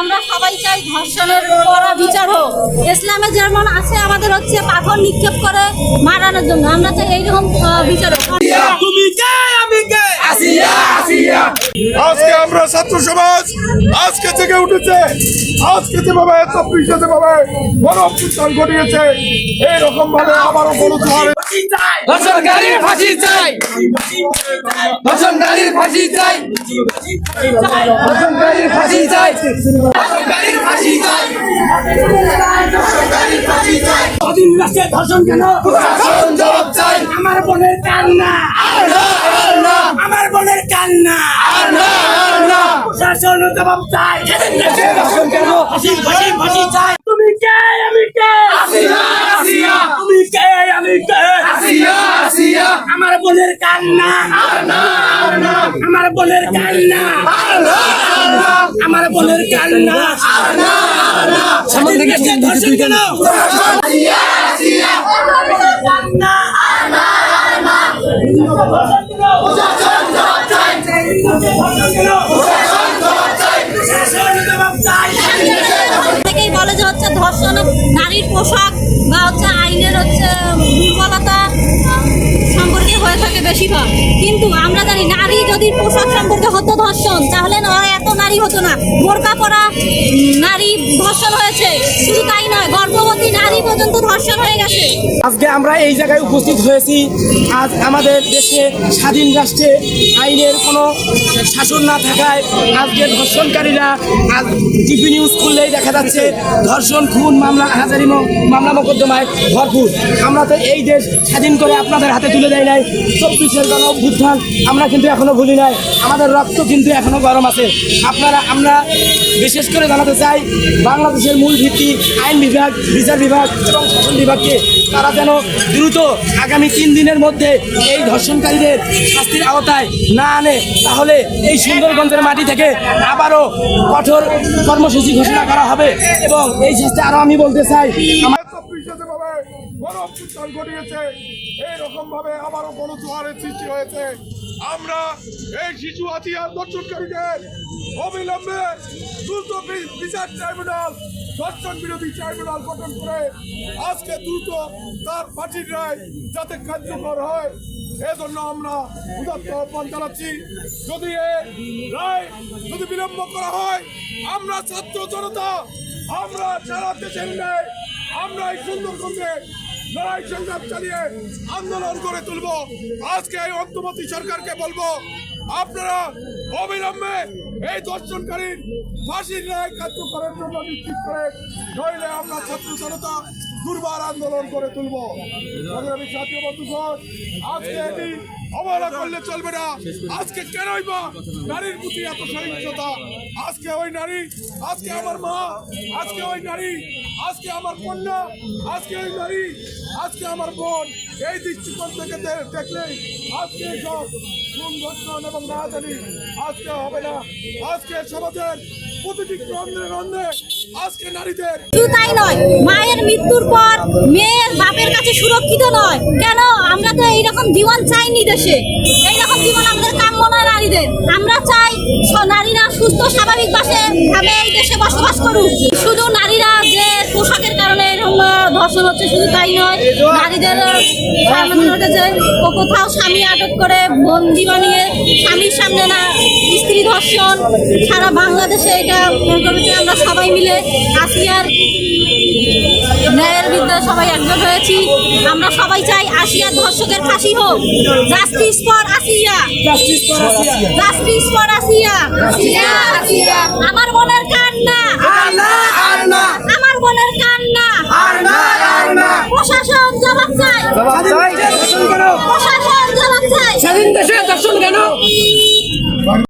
আমরা সবাই চাই ধর্ষণের করা বিচার হোক। ইসলামে যেমন আছে, আমাদের হচ্ছে পাথর নিক্ষেপ করে মারানোর জন্য। আমরা চাই এইরকম বিচার হোক। আজকে আমরা ছাত্র সমাজ আজকে থেকে উঠেছে। আজকে যেভাবে চব্বিশে যেভাবে গণ ঘটিয়েছে এইরকম ভাবে আবারও গণ জোয়ারে ধর্ষণকারীর ফাঁসি চাই। ধর্ষণকারীর ফাঁসি চাই। ফাঁসি চাই। ধর্ষণকারীর ফাঁসি চাই। স্বাধীন রাষ্ট্রে ধর্ষণ কেন? প্রশাসন জবাব চাই। আমার বোনের কান্না। আমার বোনের কান্না। প্রশাসন জবাব চাই। স্বাধীন রাষ্ট্রে ধর্ষণ কেন? ফাঁসি ফাঁসি ফাঁসি চাই। তুমি কে? আমি কে? বোনের কান্না। আমার বোনের কান্না। আমার বোনের কান্না। ধর্ষণ কেন অনেকেই বলে যে হচ্ছে ধর্ষণ নারীর পোশাক বা হচ্ছে আইনের হচ্ছে দুর্বলতা। থাকে কিন্তু আমরা জানি নারী যদি পোশাক সম্পর্কে হতো ধর্ষণ তাহলে নয়। নারী হতো না। বোরকা পরা নারী ধর্ষণ হয়েছে। শুধু তাই নয়, গর্ভবতী নারী পর্যন্ত ধর্ষণ হয়ে গেছে। আজকে আমরা এই জায়গায় উপস্থিত হয়েছি। আজ আমাদের দেশে স্বাধীন রাষ্ট্রে আইনের কোনো শাসন না থাকায় আজকে ধর্ষণকারীরা আজ টিভি নিউজ খুললেই দেখা যাচ্ছে ধর্ষণ, খুন, মামলা, হাজারি মামলা মোকদ্দমায় ভরপুর। আমরা তো এই দেশ স্বাধীন করে আপনাদের হাতে তুলে দেয় নাই। চব্বিশের গণ অভ্যুত্থান আমরা কিন্তু এখনও ভুলি নাই। আমাদের রক্ত কিন্তু এখনও গরম আছে। আপনারা, আমরা বিশেষ করে জানাতে চাই, বাংলাদেশের মূল ভিত্তি আইন বিভাগ, বিচার বিভাগ এবং শাসন বিভাগকে তারা যেন দ্রুত আগামী তিন দিনের মধ্যে এই ধর্ষণকারীদের শাস্তির আওতায় না আনে, তাহলে এই সুন্দরগঞ্জের মাটি থেকে আবারও কঠোর কর্মসূচি ঘোষণা করা হবে এবং এই শাস্তি আরও আমি বলতে চাই সৃষ্টি হয়েছে আমরা এই শিশু হাতিয়ার দর্শনকারীদের অবিলম্বে দ্রুত বিচার ট্রাইব্যুনাল, ধর্ষণ বিরোধী ট্রাইব্যুনাল গঠন করে আজকে দ্রুত তার পার্টির রায় যাতে কার্যকর হয়, এজন্য আমরা উদাত্ত আহ্বান জানাচ্ছি। যদি রায় যদি বিলম্ব করা হয়, আমরা ছাত্র জনতা, আমরা সারা দেশের ন্যায়, আমরা এই সুন্দরগঞ্জে লড়াই সংগ্রাম চালিয়ে আন্দোলন করে তুলব। আজকে এই অন্তর্বর্তী সরকারকে বলব, আপনারা অবিলম্বে এই দর্শনকারীর ফাঁসির রায় কার্যকরের জন্য নিশ্চিত করে নইলে আমরা ছাত্র জনতা দুর্বার আন্দোলন করে তুলব। জাতীয় বন্ধুগণ। আজকে এটি অবহেলা করলে চলবে না। আজকে কেনই বা নারীর প্রতি এত সহিংসতা। আজকে ওই নারী, আজকে আমার মা, আজকে ওই নারী, আজকে আমার কন্যা, আজকে ওই নারী, আজকে আমার বোন। এই দৃষ্টিকোণ থেকে দেখলেই আজকে সব ধর্ষণ এবং রাজধানী আজকে হবে না। আজকে সমাজের প্রতিটি রন্ধে রন্ধে আজকে নারীদের তাই নয়, মায়ের মৃত্যুর পর মেয়ের বাপের কাছে সুরক্ষিত নয়। কেন? এইরকম জীবন চাইনি দেশে। এইরকম জীবন আমাদের কাম্য নয় নারীদের। আমরা চাই নারীরা সুস্থ, স্বাভাবিক বাসে ভাবে এই দেশে বসবাস করুক। শুধু নারীরা যে পোশাকের কারণে এরকম ধর্ষণ হচ্ছে শুধু তাই নয়। নারীদের কোথাও স্বামী আটক করে বন্দি বানিয়ে স্বামীর সামনে না, স্ত্রী ধর্ষণ, সারা বাংলাদেশে এটা আমরা সবাই মিলে আসিয়ার সবাই একজোট হয়েছি। আমরা সবাই চাই আসিয়ার ধর্ষকের ফাঁসি হোক। Justice for Asiya justice for Asiya আমার বোনের কান্না। আমার বোনের কান্না। প্রশাসন জবাব চাই। কেন প্রশাসন জবাব চাই। স্বাধীন দেশে